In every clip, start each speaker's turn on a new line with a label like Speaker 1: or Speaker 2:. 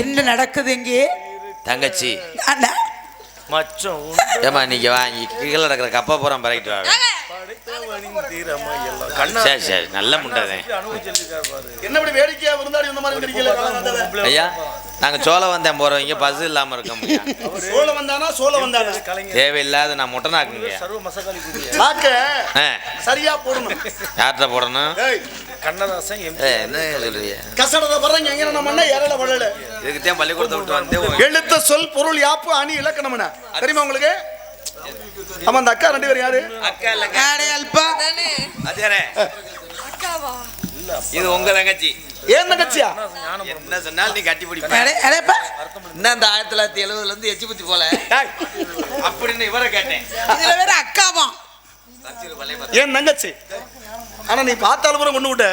Speaker 1: என்ன நடக்குது இங்கே?
Speaker 2: தங்கச்சி.
Speaker 1: அண்ணா,
Speaker 3: மச்சம்
Speaker 2: ஏமா நீங்க வாங்கி கீழே நடக்கிற கப்பா பூரம் பறக்கிட்டு வாங்க. சரி சரி நல்ல முண்டதே
Speaker 4: என்ன இப்படி வேடிக்கையா விருந்தாடி இந்த மாதிரி இருக்கீங்களே
Speaker 2: ஐயா நாங்க சோளம் வந்தேன் போறவங்க பஸ் இல்லாம இருக்கோம்.
Speaker 4: சோழ வந்தானா சோழ வந்தானா?
Speaker 2: தேவையில்லாத நான் முட்டனாக்குங்க
Speaker 3: சர்வ மசகாலி கூடிய
Speaker 4: நாக்க
Speaker 2: ஆ.
Speaker 4: சரியா போடணும்.
Speaker 2: யார்கிட்ட போடணும்?
Speaker 3: கண்ணதாசன்
Speaker 2: என்ன சொல்றீங்க
Speaker 4: கசடத வர்றங்க எங்க நம்ம அண்ணா ஏறல வளல
Speaker 2: இதுக்குத்தான் பள்ளிக்கூடத்தை விட்டு வந்து
Speaker 4: எழுத்த சொல் பொருள் யாப்பு அணி இலக்கணம் என்ன? தெரியுமா உங்களுக்கு? ஆமா அந்த அக்கா ரெண்டு பேரும் யாரு?
Speaker 2: அக்கா
Speaker 1: அடே அல்பா?
Speaker 2: அதே இது உங்க தங்கச்சி.
Speaker 4: ஏன் தங்கச்சியா?
Speaker 2: என்ன சொன்னாலும் நீ கட்டி பிடிப்ப. இன்னும் அந்த ஆயிரத்தி தொள்ளாயிரத்தி எழுபதுல இருந்து எச்சி புத்தி போல? அப்படின்னு இவரை கேட்டேன்.
Speaker 1: இதுல வேற அக்காவா.
Speaker 4: ஏன் தங்கச்சி? ஆனா நீ பார்த்தாலும் கூட கொண்டு விட்ட.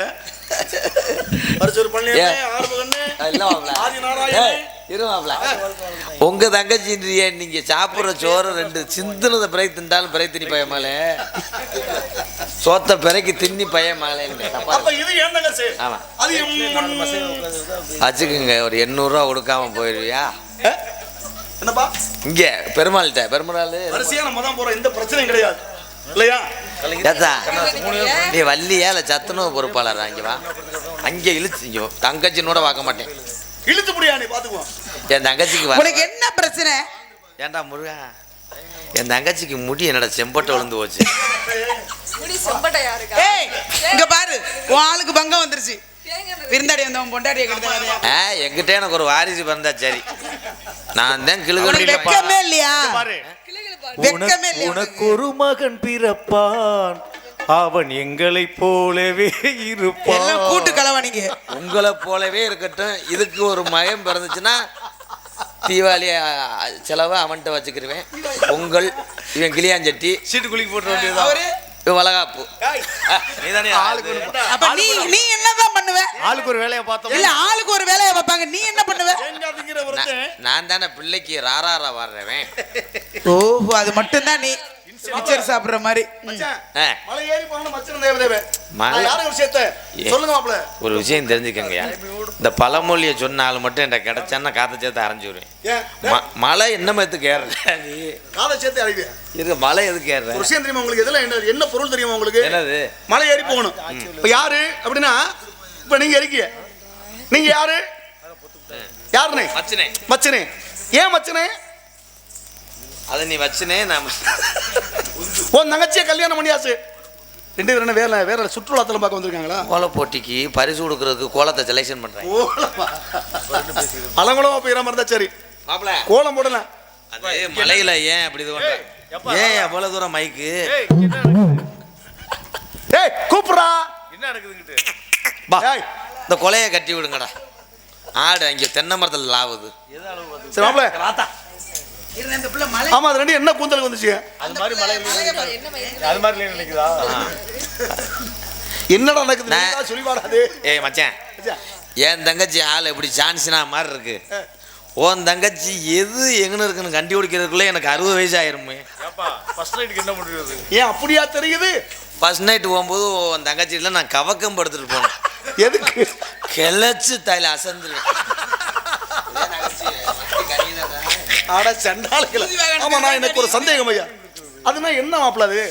Speaker 4: பரிசூர்.
Speaker 2: உங்க தங்கச்சின்றிய நீங்க சாப்பிடுற சோறு ரெண்டு சிந்துனத பிறகு தின்றாலும் பிறகு திணி பயமாலே. சோத்த பிறகு தின்னி பயமாலே. ஆமா. வச்சுக்குங்க ஒரு எண்ணூறுரூவா கொடுக்காம போயிருவியா?
Speaker 4: ஏ? என்னப்பா?
Speaker 2: இங்க பெருமாள்கிட்ட பெருமாள்
Speaker 4: வரிசையா நம்ம தான் போறோம் எந்த பிரச்சனையும் கிடையாது. இல்லையா?
Speaker 2: ஏத்தா நீ வள்ளியா இல்ல சத்துணவு பொறுப்பாளர் அங்க வா. அங்க இழுச்சு இங்க. தங்கச்சினோட பார்க்க மாட்டேன்.
Speaker 4: இழுத்து முடியா நீ
Speaker 2: என் தங்கச்சிக்கு வா.
Speaker 1: உனக்கு என்ன பிரச்சனை?
Speaker 2: ஏன்டா முருகா? என் தங்கச்சிக்கு முடி என்னடா செம்பட்டை விழுந்து போச்சு.
Speaker 1: இங்க பாரு. உன் ஆளுக்கு பங்கம் வந்துருச்சு. விருந்தாடி வந்தவன் பொண்டாடிய
Speaker 2: என்கிட்ட எனக்கு ஒரு வாரிசு பிறந்தா சரி. நான் தான்
Speaker 1: வெக்கமே இல்லையா?
Speaker 3: உனக்கு ஒரு மகன் பிறப்பான். அவன் எங்களைப் போலவே இருப்பான்.
Speaker 1: கூட்டு கலவாணிங்க
Speaker 2: உங்களை போலவே இருக்கட்டும். இதுக்கு ஒரு மயம் பிறந்துச்சுன்னா தீபாவளி செலவை அவன்கிட்ட வச்சுக்கிருவேன். பொங்கல் இவன் கிளியாஞ்சட்டி.
Speaker 3: சீட்டு குளிக்க போட்டு வேண்டியது
Speaker 2: வளகாப்பு. நீதானே
Speaker 1: அப்ப நீ நீ என்னதான் பண்ணுவ?
Speaker 3: ஆளுக்கு ஒரு வேலையை பார்த்தோம்.
Speaker 1: இல்ல ஆளுக்கு ஒரு வேலையை வைப்பாங்க. நீ என்ன பண்ணுவ?
Speaker 2: நான் தானே பிள்ளைக்கு ராராரா வர்றவன்
Speaker 1: ஓஹோ அது மட்டும்தான் நீ. மிச்சர் சாப்பிடுற மாதிரி.
Speaker 4: மச்சான், மலை ஏறி மச்சன். சொல்லுங்க
Speaker 2: ஒரு விஷயம் தெரிஞ்சுக்கங்கய்யா. இந்த பழமொழியை சொன்னாலும் மட்டும் என்கிட்ட கிடைச்சான்னா காத்த சேர்த்து அரைஞ்சு விடுவேன் மழை என்ன எதுக்கு ஏறுற? நீ
Speaker 4: காதை சேர்த்து அழிவே.
Speaker 2: இருக்கு மழை எதுக்கு
Speaker 4: ஒரு விஷயம் தெரியுமா உங்களுக்கு? இதெல்லாம் என்ன என்ன பொருள் தெரியுமா உங்களுக்கு?
Speaker 2: என்னது?
Speaker 4: மலை ஏறி போகணும். இப்ப யாரு? அப்படின்னா இப்ப நீங்க இருக்கீங்க. நீங்க யாரு? யாருனே?
Speaker 2: வச்சுனே
Speaker 4: மச்சனே. ஏன் மச்சனே?
Speaker 2: அதை நீ வச்சுனே நான்
Speaker 4: உன் தங்கச்சியை கல்யாணம் பண்ணியாச்சு. ரெண்டு பேரும் என்ன வேற வேற சுற்றுலாத்தலம் பார்க்க வந்திருக்காங்களா?
Speaker 2: கோல போட்டிக்கு பரிசு கொடுக்கறதுக்கு கோலத்தை செலெக்ஷன் பண்றேன்.
Speaker 4: அலங்குளமா போயிட மாதிரி இருந்தா சரி. கோலம் போடலாம்
Speaker 2: அது மலையில ஏன் அப்படி இது ஏன் அவ்வளவு தூரம் மைக்கு
Speaker 4: ஏய் கூப்பிடுறா.
Speaker 3: என்ன நடக்குதுங்கிட்டு
Speaker 2: பா இந்த கொலையை கட்டி விடுங்கடா. ஆடு அங்க தென்னை மரத்துல லாவுது.
Speaker 4: சரி மாப்பிள
Speaker 1: இருந்த இந்த பிள்ளை மலை
Speaker 4: ஆமா அது ரெண்டு என்ன கூந்தலுக்கு வந்துச்சு?
Speaker 3: அது மாதிரி
Speaker 5: மயிறு?
Speaker 3: அது மாதிரி நினைக்குதா?
Speaker 4: என்னடா நடக்குது? சொல்லி வாடாது
Speaker 2: ஏய் மச்சான். என் தங்கச்சி ஆள் எப்படி சான்ஸ்னா மாதிரி இருக்கு. உன் தங்கச்சி எது எங்கன்னு இருக்குன்னு கண்டுபிடிக்கிறதுக்குள்ள எனக்கு அறுபது வயசு ஆயிருமே.
Speaker 3: ஏப்பா ஃபர்ஸ்ட் நைட்டுக்கு என்ன பண்றது
Speaker 4: ஏன் அப்படியா தெரியுது?
Speaker 2: ஃபர்ஸ்ட் நைட் போகும்போது உன் தங்கச்சியில நான் கவக்கம் படுத்துட்டு போனேன்.
Speaker 4: எதுக்கு?
Speaker 2: கிளச்சு தலையில அசந்துருவேன்.
Speaker 4: ஆட சண்டாளுகள் ஆமா நான் எனக்கு ஒரு சந்தேகம் ஐயா. அதுனா என்ன மாப்பிள அது?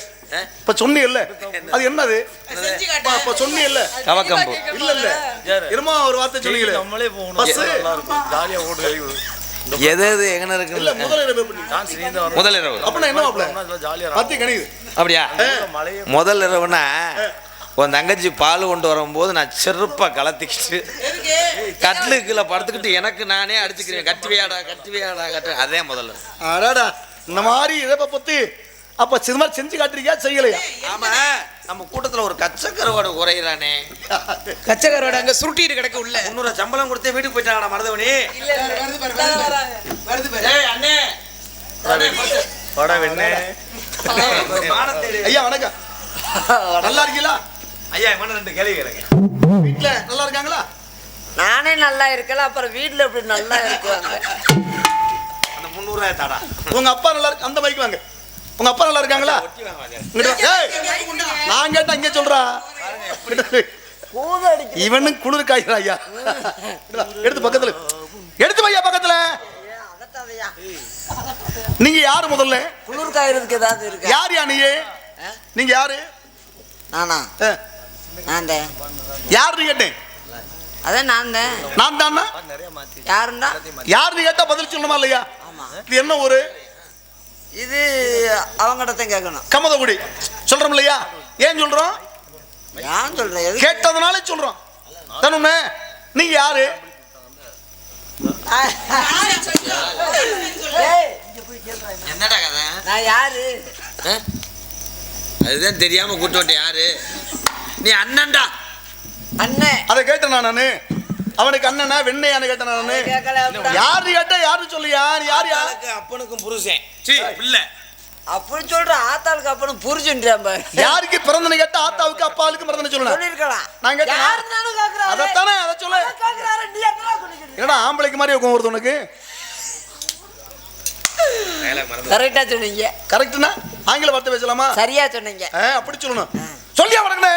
Speaker 4: இப்ப சொன்னீல்ல அது என்னது? இப்ப சொன்னீல்ல
Speaker 2: கவக்கம்பு
Speaker 4: இல்ல இல்ல? என்னமோ ஒரு வார்த்தை சொன்னீங்களே.
Speaker 3: நம்மளே போகணும்.
Speaker 4: பஸ்
Speaker 3: நல்லா இருக்கும். ஜாலியா கழிவு
Speaker 2: எது எது எங்கன
Speaker 4: இல்ல
Speaker 2: இருக்குல்ல
Speaker 4: முதல்ல இரவு
Speaker 2: முதல் இரவு.
Speaker 4: அப்படின்னா என்ன மாப்பிள?
Speaker 3: ஜாலியா
Speaker 4: பத்தி கணிது
Speaker 2: அப்படியா? முதல் இரவுனா உன் தங்கச்சி பால் கொண்டு வரும்போது நான் செருப்பா கலத்திக்கிட்டு கட்லுக்குள்ள படுத்துக்கிட்டு எனக்கு நானே அடிச்சுக்கிறேன். கட்டுவியாடா கட்டுவியாடா கட்டு அதே முதல்ல.
Speaker 4: அடாடா இந்த மாதிரி இதை பத்தி அப்ப இது மாதிரி செஞ்சு காட்டுறீங்க செய்யலையா?
Speaker 2: ஆமா நம்ம கூட்டத்துல ஒரு கச்சக்கரவோட குறையிறானே.
Speaker 1: கச்சக்காரோட அங்க சுருட்டிட்டு கிடக்கு உள்ள.
Speaker 2: முன்னூறு சம்பளம் கொடுத்தே வீட்டுக்கு போயிட்டாங்கடா மருதவனி.
Speaker 5: இல்ல இல்ல
Speaker 1: வருது பாரு,
Speaker 5: இந்தாங்க
Speaker 1: வருது பாரு.
Speaker 5: வராங்க.
Speaker 1: வருது பாரு.
Speaker 2: ஏய் அண்ணே.
Speaker 4: ஐயா வணக்கம். நல்லா இருக்கீங்களா?
Speaker 2: ஐயா இவன ரெண்டு கேள்வி கேளுங்க.
Speaker 4: வீட்டுல நல்லா இருக்காங்களா?
Speaker 5: நானே நல்லா இருக்கல அப்புறம் வீட்ல எப்படி நல்லா இருக்குவாங்க?
Speaker 2: அந்த முந்நூறுவாய் தாடா.
Speaker 4: உங்க அப்பா நல்லா இருக்கு அந்த பைக் வாங்க. உங்க அப்பா நல்லா இருக்காங்களா? நான் கேட்டா இங்க சொல்றா. இவனும் குளிர் காய்கிறா ஐயா. எடுத்து பக்கத்துல. எடுத்து வையா பக்கத்துல. நீங்க யாரு முதல்ல?
Speaker 5: குளிர் காயறதுக்கு ஏதாவது இருக்கா?
Speaker 4: யார் யா நீ? நீங்க யாரு?
Speaker 5: நானா? நான் தான்.
Speaker 4: யாருன்னு கேட்டேன்?
Speaker 5: அதான் நான் தான்.
Speaker 4: நான் தானா?
Speaker 5: யாருண்டா?
Speaker 4: யாருன்னு கேட்டா பதில் சொல்லணுமா இல்லையா? இது என்ன ஒரு
Speaker 5: இது அவங்ககிட்ட தான் கேட்கணும்.
Speaker 4: கமதகுடி சொல்றோம் இல்லையா? ஏன் சொல்றோம்?
Speaker 5: ஏன் சொல்றேன்
Speaker 4: கேட்டதுனால சொல்றோம். தானே நீங்க யாரு?
Speaker 2: என்னடா கதை?
Speaker 5: நான் யாரு?
Speaker 2: அதுதான் தெரியாம கூட்டு யாரு? நீ அண்ணன்டா.
Speaker 5: அண்ணன்
Speaker 4: அதை கேட்டேன் நானு அவனுக்கு அண்ணனா வெண்ணையான்னு கேட்டேன் நானு. யாரு கேட்டா யாரு சொல்லியா நீ யார் யார்
Speaker 2: ஆத்தாளுக்கு அப்பனுக்கும் புருஷன். சீ பிள்ளை.
Speaker 5: அப்படி சொல்ற ஆத்தாளுக்கு அப்புறம் புரிஞ்சுன்றான் பாரு.
Speaker 4: யாருக்கு பிறந்தனு கேட்டா ஆத்தாவுக்கு அப்பாவுக்கு பிறந்தனு சொல்லணும்
Speaker 5: சொல்லிருக்கலாம்
Speaker 4: நான் கேட்டேனா? அதைத்தானே அதை சொல்லு.
Speaker 5: என்னடா
Speaker 4: ஆம்பளைக்கு மாதிரி இருக்கும் ஒருத்தர் உனக்கு?
Speaker 5: கரெக்டா சொன்னீங்க.
Speaker 4: கரெக்ட்னா ஆங்கில வார்த்தை பேசலாமா?
Speaker 5: சரியா சொன்னீங்க.
Speaker 4: ஆ, அப்படி சொல்லணும். சொல்லியா வணக்கண்ணே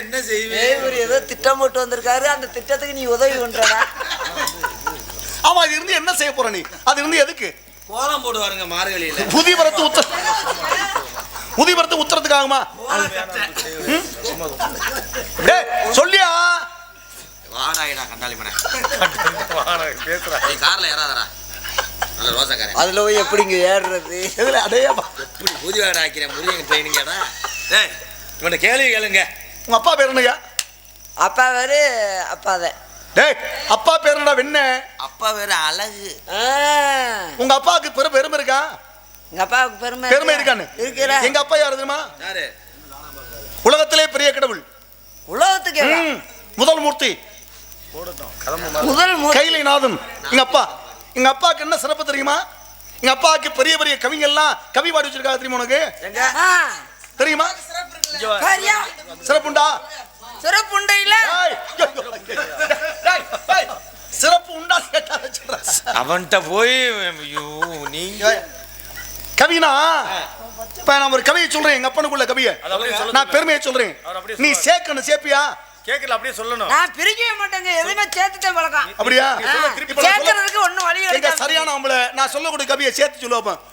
Speaker 2: என்ன செய்வேன்
Speaker 5: இவர் ஏதோ திட்டம் போட்டு வந்திருக்காரு. அந்த திட்டத்துக்கு நீ உதவி பண்றடா.
Speaker 4: ஆமா அது இருந்து என்ன செய்ய போற நீ? அது இருந்து எதுக்கு?
Speaker 2: கோலம் போடுவாருங்க மார்கழியில.
Speaker 4: புதிவரத்து உத்தர புதிவரத்து உத்தரத்துக்காகுமா சொல்லியா?
Speaker 2: வாடாயிடா கண்டாளி மனை நீ கார்ல ஏறாதடா. நல்ல ரோசக்காரன்
Speaker 5: அதுல போய் எப்படிங்க ஏறுறது?
Speaker 4: எதுல? அடையாப்பா.
Speaker 2: எப்படி புதி வாடா ஆக்கிறேன் முருகன் ட்ரைனிங்கடா டேய் இவன்ட்ட கேள்வி கேளுங்க.
Speaker 4: உங்க அப்பா பேர் என்னய்யா?
Speaker 5: அப்பா வேறு அப்பா தான்
Speaker 4: டேய் அப்பா பேர் என்னடா வெண்ண?
Speaker 2: அப்பா வேற அழகு.
Speaker 4: உங்க அப்பாவுக்கு பெரு பெருமை இருக்கா?
Speaker 5: எங்க அப்பாவுக்கு பெருமை
Speaker 4: பெருமை இருக்கான்னு.
Speaker 5: இருக்கிற
Speaker 4: எங்க அப்பா யாரு தெரியுமா?
Speaker 2: யாரு?
Speaker 4: உலகத்திலே பெரிய கடவுள்.
Speaker 5: உலகத்துக்கு
Speaker 4: முதல் மூர்த்தி.
Speaker 5: முதல் மு-
Speaker 4: கைலைநாதன். எங்க அப்பா. எங்க அப்பாவுக்கு என்ன சிறப்பு தெரியுமா? எங்க அப்பாவுக்கு பெரிய பெரிய கவிஞர்லாம் கவி பாடி வச்சிருக்காங்க தெரியுமா உனக்கு? தெரியுமா? சிறப்புண்டா?
Speaker 5: சிறப்புண்டையில?
Speaker 4: டேய், டேய், டேய், சிறப்பு உண்டா.
Speaker 2: அவன்கிட்ட போய் ஐயோ நீ.
Speaker 4: கவினா இப்ப நான் ஒரு கவியை சொல்றேன் எங்க அப்பனுக்குள்ள கவியை. நான் பெருமையை சொல்றேன். நீ. சேர்க்கணும் சேப்பியா
Speaker 3: கேக்கல அப்படியே சொல்லணும்.
Speaker 5: நான் பிரிக்கவே மாட்டேங்க. எதுவுமே சேர்த்துட்டேன் பழக்கம்.
Speaker 4: அப்படியா?
Speaker 5: சேர்க்கறதுக்கு ஒண்ணும் வழி
Speaker 4: எங்க
Speaker 5: கிடையாது
Speaker 4: சரியான ஆம்பளை நான் சொல்லக்கூடிய கவியை சேர்த்து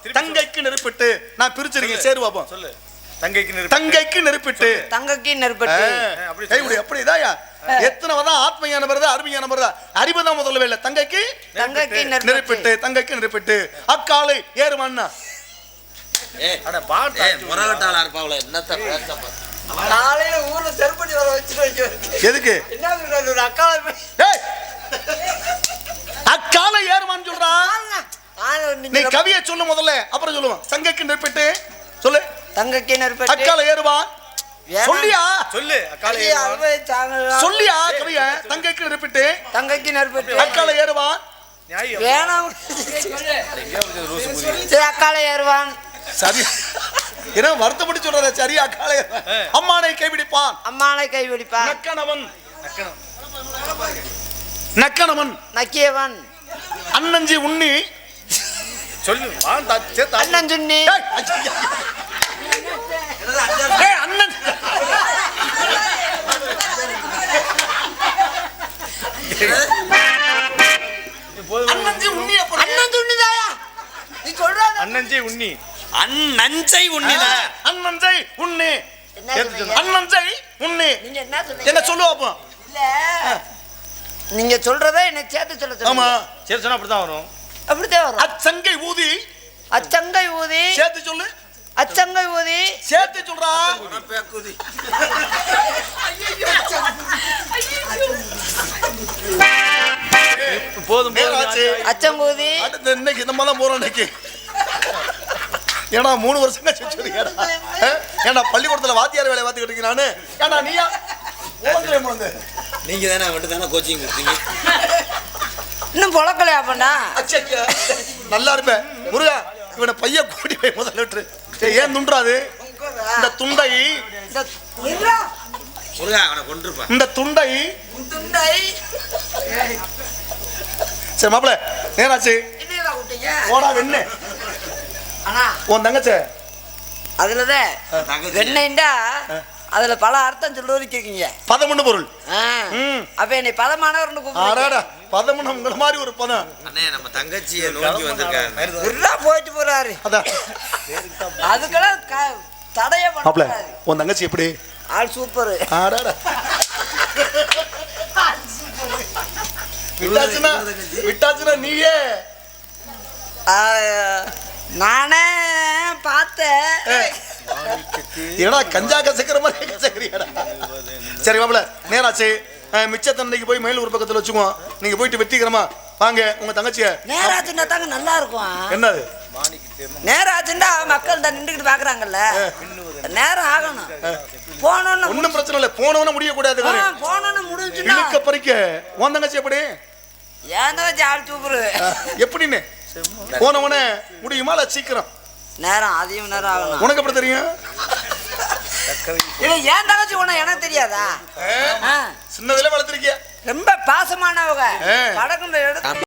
Speaker 3: திருப்பி
Speaker 4: தங்கைக்கு நெருப்பிட்டு நான் பிரிச்சிருக்கேன். சேரு பார்ப்போம்
Speaker 3: சொல்லு. தங்கைக்கு.
Speaker 4: தங்கைக்கு நெருப்பிட்டு.
Speaker 5: தங்கக்கு நெருப்பட்டு.
Speaker 3: அப்படி
Speaker 4: இதாயா? எத்தனை வதா ஆத்மையான வருதா அருமையான வருதா அறிவு தான் முதல்ல வேலை? தங்கைக்கு
Speaker 5: தங்கக்கு
Speaker 4: நெருப்பிட்டு.
Speaker 5: நெருப்பட்டு.
Speaker 4: தங்கைக்கு நெருப்பிட்டு. அக்காலை ஏறுமான்னா.
Speaker 5: காலையில ஊர்ல செருப்படி வர வச்சுட்டு வைக்க.
Speaker 4: எதுக்கு?
Speaker 5: என்ன சொல்றாரு
Speaker 4: ஏய்! அக்காலை ஏறுமான்னு நீ கவியை சொல்லு முதல்ல. அப்புறம் சொல்லுவான் தங்கைக்கு நெருப்பிட்டு. சொல்லு.
Speaker 5: தங்கக்கு நெருப்பட்டு
Speaker 4: அக்காலை ஏறுவான்.
Speaker 5: ஏன்
Speaker 4: சொல்லியா?
Speaker 3: சொல்லு
Speaker 5: தாங்க-
Speaker 4: சொல்லியா கவிய தங்கைக்கு நெருப்பிட்டு
Speaker 5: தங்கக்கு நெருப்பட்டு
Speaker 4: அக்காலை ஏறுவான்.
Speaker 3: நியாயம்.
Speaker 5: வேணாம். அக்காலை ஏறுவான்.
Speaker 4: சரி. ஏன்னா வருத்தப்பட்டு சொல்றத? சரி அக்காலை அம்மானை கைபிடிப்பான்
Speaker 5: அம்மானை கைவிடிப்பான்.
Speaker 4: நக்கணவன். நக்கணவன்.
Speaker 5: நக்கியவன்.
Speaker 4: அண்ணஞ்சி உண்ணி.
Speaker 3: சொல்லு
Speaker 5: அண்ணன் சுண்ணி
Speaker 4: உண்ணி.
Speaker 2: அன் நஞ்சை உண்ணில
Speaker 4: அண்ணஞ்சை உண்ணி? அண்ணஞ்சை உண்ணி.
Speaker 5: நீங்க என்ன
Speaker 4: சொல்லுவாப்போ
Speaker 5: இல்ல. நீங்க சொல்றத என்ன சேர்த்து சொல்ல
Speaker 4: ஆமா.
Speaker 3: சரி சொன்னா அப்படிதான் வரும்.
Speaker 5: அப்படித்தான் வரும்.
Speaker 4: அச்சங்கை ஊதி.
Speaker 5: அச்சங்கை ஊதி.
Speaker 4: சேர்த்து சொல்லு.
Speaker 5: அச்சங்கை ஊதி.
Speaker 4: சேர்த்து சொல்றா.
Speaker 3: போதும். போதும்.
Speaker 5: அச்சங்கூதி.
Speaker 4: அடுத்து இன்னைக்கு நம்ம தான் போறோம் இன்னைக்கு. ஏன்னா மூணு வருஷம் கழிச்சு? ஏன்டா பள்ளிக்கூடத்துல வாத்தியார் வேலையை பார்த்துக்கிட்டு இருக்கேன் நானு. ஏன்டா நீயா? முழந்து.
Speaker 2: நீங்க தானே மட்டும் தானே கோச்சிங் கொடுத்தீங்க?
Speaker 5: இன்னும் பொழக்கலையா பண்ணா?
Speaker 4: அச்சச்சே. நல்லா இருப்பேன். முருகா இவனை பைய கூட்டி போய் முதல்ல விட்டுரு. ஏன் துண்டாது இந்த துண்டை
Speaker 2: முருகா. அவனை கொண்டிருப்பான்
Speaker 4: இந்த துண்டை.
Speaker 5: துண்டை.
Speaker 4: சரி மாப்பிள நேராச்சு. ஓடா வெண்ணு. உன் தங்கச்சே.
Speaker 5: அதுலதான் வெண்ணெய்ண்டா அதுல பல அர்த்தம் சொல்லிருக்கீங்க
Speaker 4: பதமுன்னு பொருள்.
Speaker 5: அப்ப என்னை
Speaker 4: ஆடாடா பதமுன்னு உங்களை மாதிரி ஒரு பதம்.
Speaker 2: அண்ணே நம்ம தங்கச்சியை நோக்கி வந்திருக்காரு
Speaker 5: போயிட்டு போறாரு.
Speaker 4: அதான்
Speaker 5: அதுக்கெல்லாம் க- தடைய
Speaker 4: மாப்பிள உன் தங்கச்சி எப்படி?
Speaker 5: ஆள் சூப்பர்.
Speaker 4: ஆடாடா. விட்டாச்சுன்னா விட்டாச்சுன்னா நீயே
Speaker 5: நானே பார்த்தேன்
Speaker 4: ஏடா கஞ்சா கசக்கிற மாதிரி கசக்கிறியாடா? சரி மாப்பிள நேராச்சு. அஹ், மிச்சத்தன்னைக்கு போய் மயிலூர் பக்கத்துல வச்சுக்குவோம். நீங்க போயிட்டு வெட்டிக்கிறமா வாங்க உங்க தங்கச்சிய.
Speaker 5: நேராச்சுன்னா தாங்க நல்லா இருக்கும்.
Speaker 4: என்னது?
Speaker 5: நேராச்சுண்டா மக்கள் தான் நின்றுக்கிட்டு பாக்குறாங்கல்ல. நேரம் ஆகணும். போனோன்னு
Speaker 4: ஒண்ணும் பிரச்சனை இல்லை. போனவன முடியக்கூடாது
Speaker 5: ஆ, போனோன்னு முடிஞ்சுன்னா
Speaker 4: இழுக்க பறிக்க. உன் தங்கச்சி எப்படி?
Speaker 5: ஏன் தான் ஆள் சூப்பர்.
Speaker 4: எப்படின்னு? போனவன முடியுமா இல்ல சீக்கிரம்?
Speaker 5: நேரம் அதிகம் நேரம் ஆகணும்.
Speaker 4: உனக்கு எப்படி தெரியும்?
Speaker 5: இது ஏன் தங்கச்சி உன எனக்கு தெரியாதா?
Speaker 4: சின்னதுல வளர்த்துருக்கிய?
Speaker 5: ரொம்ப பாசமானவங்க. படகுன்ற இடத்துல